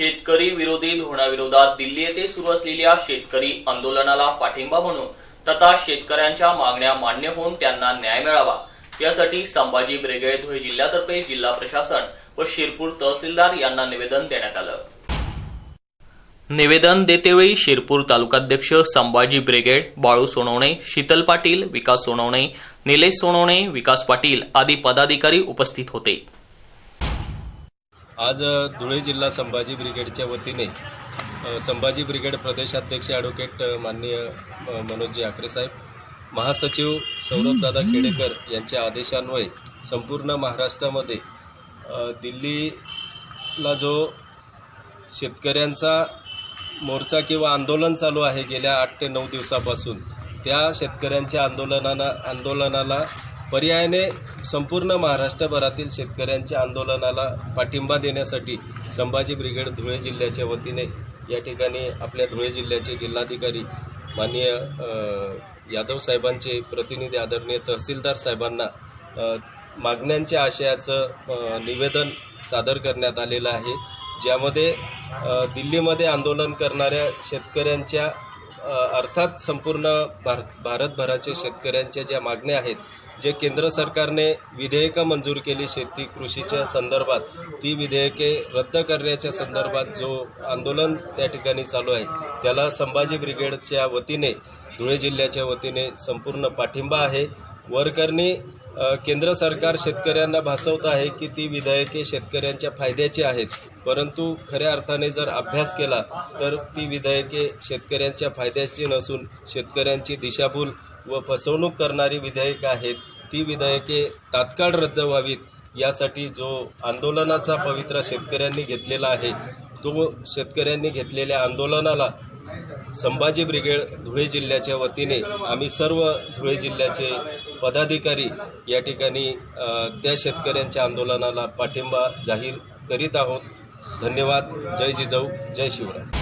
शेतकरी विरोधी धोरणाविरोधात दिल्ली येथे सुरू असलेल्या शेतकरी आंदोलनाला पाठिंबा म्हणून तथा शेतकऱ्यांच्या मागण्या मान्य होऊन त्यांना न्याय मिळावा. यासाठी संभाजी ब्रिगेड धुळे जिल्ह्यातर्फे जिल्हा प्रशासन व शिरपूर तहसीलदार यांना निवेदन देण्यात आलं. निवेदन देतेवेळी शिरपूर तालुकाध्यक्ष संभाजी ब्रिगेड बाळू सोनवणे शीतल पाटील विकास सोनवणे निलेश सोनवणे विकास पाटील आदी पदाधिकारी उपस्थित होते. आज धुळे जिल्हा संभाजी ब्रिगेडच्या वतीने संभाजी ब्रिगेड प्रदेशाध्यक्ष ॲडव्होकेट माननीय मनोजी मनोजजी आकरे साहेब महासचिव सौरभदादा खेडेकर यांच्या आदेशान्वये संपूर्ण महाराष्ट्रामध्ये दिल्लीला जो शेतकऱ्यांचा मोर्चा किंवा आंदोलन चालू आहे गेल्या आठ ते नऊ दिवसापासून त्या शेतकऱ्यांच्या आंदोलनाला आंदोलनाला पर्यायाने संपूर्ण महाराष्ट्रभरातील शेतकऱ्यांच्या आंदोलनाला पाठिंबा देण्यासाठी संभाजी ब्रिगेड धुळे जिल्ह्याच्या वतीने या ठिकाणी आपल्या धुळे जिल्ह्याचे जिल्हाधिकारी माननीय यादव साहेबांचे प्रतिनिधी आदरणीय तहसीलदार साहेबांना मागण्यांच्या आशयाचं निवेदन सादर करण्यात आलेलं आहे. ज्यामध्ये दिल्लीमध्ये आंदोलन करणाऱ्या शेतकऱ्यांच्या अर्थात संपूर्ण भार भारतभराच्या शेतकऱ्यांच्या ज्या मागण्या आहेत जे केंद्र सरकारने विधेयकं मंजूर केली शेती कृषीच्या संदर्भात ती विधेयके रद्द करण्याच्या संदर्भात जो आंदोलन त्या ठिकाणी चालू आहे त्याला संभाजी ब्रिगेडच्या वतीने धुळे जिल्ह्याच्या वतीने संपूर्ण पाठिंबा आहे. वरकरणी केंद्र सरकार शेतकऱ्यांना भासवत आहे की ती विधेयके शेतकऱ्यांच्या फायद्याची आहेत. परंतु खऱ्या अर्थाने जर अभ्यास केला तर ती विधेयके शेतकऱ्यांच्या फायद्याची नसून शेतकऱ्यांची दिशाभूल व फसवणूक करणारी विधेयकं आहेत. ती विधेयके तात्काळ रद्द व्हावीत यासाठी जो आंदोलनाचा पवित्रा शेतकऱ्यांनी घेतलेला आहे तो शेतकऱ्यांनी घेतलेल्या आंदोलनाला संभाजी ब्रिगेड धुळे जिल्ह्याच्या वतीने आम्ही सर्व धुळे जिल्ह्याचे पदाधिकारी या ठिकाणी त्या शेतकऱ्यांच्या आंदोलनाला पाठिंबा जाहीर करीत आहोत. धन्यवाद. जय जिजाऊ. जय शिवराय.